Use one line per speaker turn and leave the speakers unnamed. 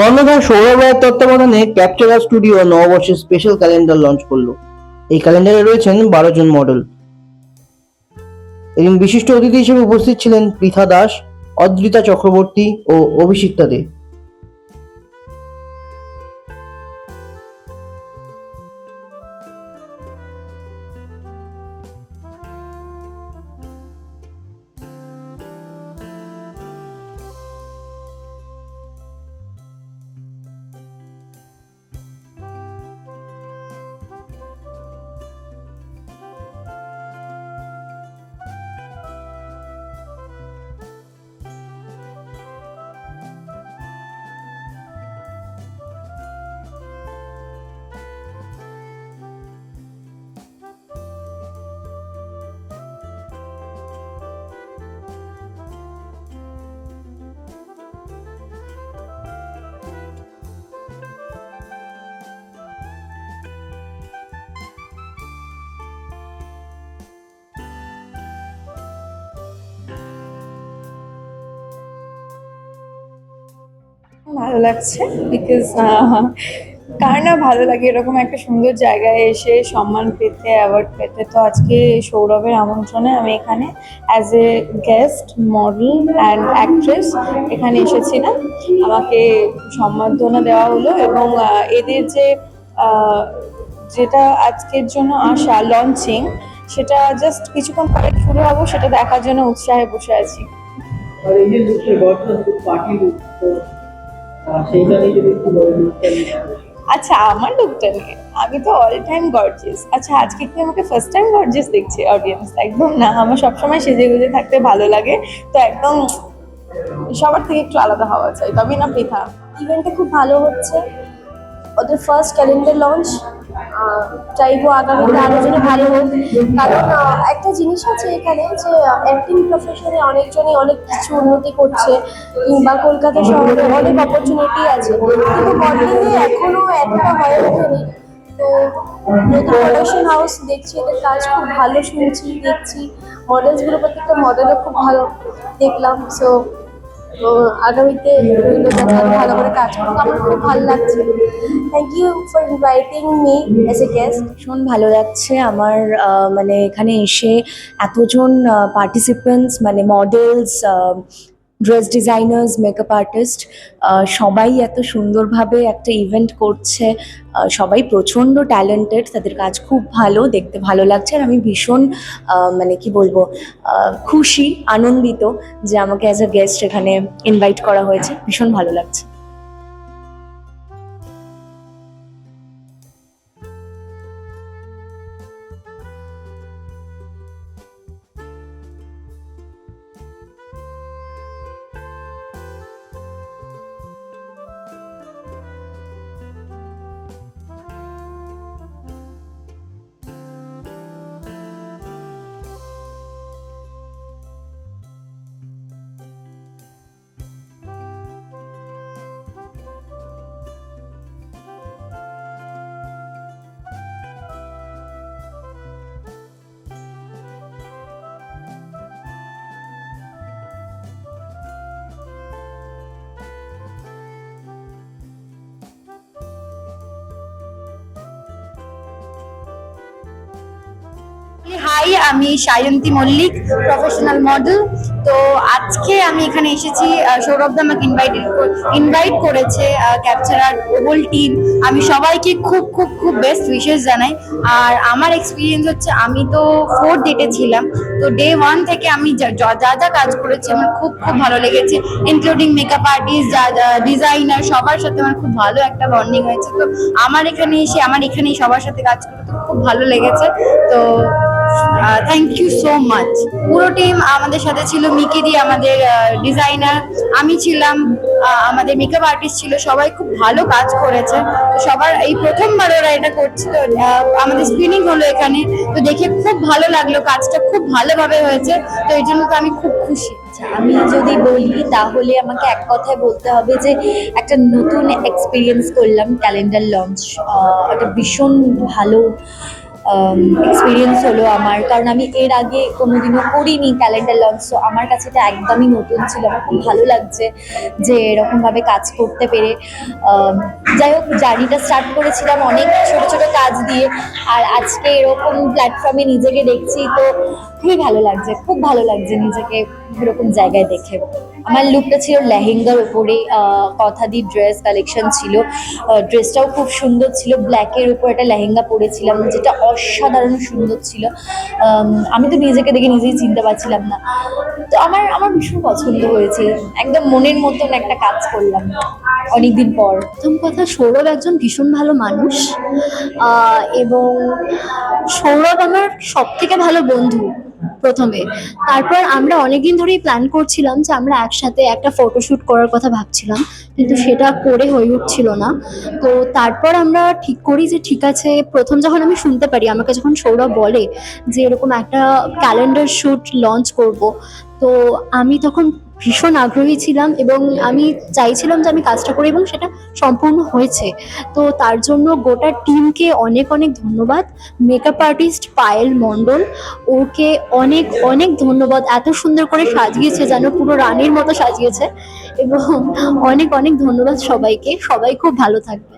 কর্ণধার সৌরভ রায়ের তত্ত্বাবধানে ক্যাপচারা স্টুডিও নববর্ষের স্পেশাল ক্যালেন্ডার লঞ্চ করল। এই ক্যালেন্ডারে রয়েছেন বারো জন মডেল এবং বিশিষ্ট অতিথি হিসেবে উপস্থিত ছিলেন পৃথা দাস, অদ্রিতা চক্রবর্তী ও অভিষিক্তা দে।
ভালো লাগছে বিকজ কার না ভালো লাগে এরকম একটা সুন্দর জায়গায় এসে সম্মান পেতে অ্যাওয়ার্ড পেতে। তো আজকে সৌরভের আমন্ত্রণে আমি এখানে as a guest model and actress এখানে এসেছিলাম আমাকে সম্বর্ধনা দেওয়া হলো এবং এদের যে যেটা আজকের জন্য আসা লঞ্চিং সেটা জাস্ট কিছুক্ষণ পরে শুরু হব, সেটা দেখার জন্য উৎসাহে বসে আছি।
আর এই যে পার্টি
আচ্ছা আমার লুকটা নিয়ে আমি তো অল টাইম গর্জিয়াস আচ্ছা আজকে কি আমাকে ফার্স্ট টাইম গর্জিয়াস দেখছে অডিয়েন্স একদম না, আমার সবসময় সেজে গুজে থাকতে ভালো লাগে। তো একদম সবার থেকে একটু আলাদা হওয়া চাই। তবে না, পৃথা
ইভেন্টটা খুব ভালো হচ্ছে। ওদের ফার্স্ট ক্যালেন্ডার লঞ্চ চাইব আগামীতে আরও যেন ভালো হোক। কারণ একটা জিনিস আছে এখানে যে অ্যাক্টিং প্রফেশনে অনেকজনই অনেক কিছু উন্নতি করছে কিংবা কলকাতা শহরে অনেক অপরচুনিটি আছে। কিন্তু মডেলিংয়ে এখনও এতটা হয়ে ওঠেনি। তো নতুন প্রোডাকশন হাউস দেখছি এদের কাজ খুব ভালো শুনছি দেখছি। মডেলসগুলো প্রত্যেকটা মডেলও খুব ভালো দেখলাম। সো আগামীতে ভালো করে কাজ করুক, আমার খুব ভালো লাগছে। Thank you for inviting me as a guest
ভীষণ ভালো লাগছে আমার মানে এখানে এসে এতজন পার্টিসিপেন্টস মানে models dress designers makeup artist সবাই এত সুন্দরভাবে একটা ইভেন্ট করছে। সবাই প্রচণ্ড ট্যালেন্টেড তাদের কাজ খুব ভালো, দেখতে ভালো লাগছে। আর আমি ভীষণ মানে কি বলব খুশি, আনন্দিত যে আমাকে অ্যাজ আ গেস্ট এখানে ইনভাইট করা হয়েছে। ভীষণ ভালো লাগছে।
আমি সায়ন্তী মল্লিক প্রফেশনাল মডেল তো আজকে আমি এখানে এসেছি সৌরভ দা আমাকে ইনভাইট ইনভাইট করেছে ক্যাপচারার ওবল টিম আমি সবাইকে খুব খুব খুব বেস্ট উইশেস জানাই। আর আমার এক্সপিরিয়েন্স হচ্ছে, আমি তো ফোর্থ ডেটে ছিলাম। তো ডে ওয়ান থেকে আমি যা যা কাজ করেছি, আমার খুব খুব ভালো লেগেছে। ইনক্লুডিং মেকআপ আর্টিস্ট যা ডিজাইনার সবার সাথে আমার খুব ভালো একটা বন্ডিং হয়েছে। তো আমার এখানে এসে, আমার এখানেই সবার সাথে কাজ করতে খুব ভালো লেগেছে। তো থ্যাংক ইউ সো মাচ পুরো টিম আমাদের সাথে ছিল মিকিদি আমাদের ডিজাইনার আমি ছিলাম আমাদের মেকআপ আর্টিস্ট ছিল সবাই খুব ভালো কাজ করেছে। সবার এই প্রথমবার ওরা এটা করছে তো আমাদের স্ক্রিনিং হলো এখানে। তো দেখে খুব ভালো লাগল কাজটা খুব ভালোভাবে হয়েছে। তো এই জন্য তো আমি খুব খুশি।
আচ্ছা, আমি যদি বলি তাহলে আমাকে এক কথায় বলতে হবে যে একটা নতুন এক্সপিরিয়েন্স করলাম ক্যালেন্ডার লঞ্চ একটা ভীষণ ভালো এক্সপিরিয়েন্স হলো আমার। কারণ আমি এর আগে কোনোদিনও করিনি ক্যালেন্ডার লঞ্চ তো আমার কাছে এটা একদমই নতুন ছিল। আমার খুব ভালো লাগছে যে এরকমভাবে কাজ করতে পেরে। যাই হোক, জার্নিটা স্টার্ট করেছিলাম অনেক ছোট ছোট কাজ দিয়ে, আর আজকে এরকম প্ল্যাটফর্মে নিজেকে দেখছি তো খুবই ভালো লাগছে, খুব ভালো লাগছে নিজেকে এরকম জায়গায় দেখে। আমার লুকটা ছিল লেহেঙ্গার উপরে কথা কথাদি ড্রেস কালেকশন ছিল। ড্রেসটাও খুব সুন্দর ছিল। ব্ল্যাকের উপর একটা লেহেঙ্গা পরেছিলাম, যেটা অসাধারণ সুন্দর ছিল। আমি তো নিজেকে দেখে নিজেই চিনতে পারছিলাম না। তো আমার আমার ভীষণ পছন্দ হয়েছে। একদম মনের মতন একটা কাজ করলাম অনেকদিন পর।
প্রথম কথা, সৌরভ একজন ভীষণ ভালো মানুষ। এবং সৌরভ আমার সব থেকে ভালো বন্ধু। প্রথমে। তারপর আমরা অনেকদিন ধরেই প্ল্যান করছিলাম যে আমরা একসাথে একটা ফটোশ্যুট করার কথা ভাবছিলাম কিন্তু সেটা করে হয়ে উঠছিল না। তো তারপর আমরা ঠিক করি যে ঠিক আছে প্রথম যখন আমি শুনতে পারি আমাকে যখন সৌরভ বলে যে এরকম একটা ক্যালেন্ডার শ্যুট লঞ্চ করব তো আমি তখন ভীষণ আগ্রহী ছিলাম এবং আমি চাইছিলাম যে আমি কাজটা করি এবং সেটা সম্পূর্ণ হয়েছে। তো তার জন্য গোটা টিমকে অনেক অনেক ধন্যবাদ। Makeup artist Payel Mondal, okay অনেক অনেক ধন্যবাদ। এত সুন্দর করে সাজিয়েছে যেন পুরো রানীর মতো সাজিয়েছে এবং অনেক অনেক ধন্যবাদ সবাইকে। সবাই খুব ভালো থাকবে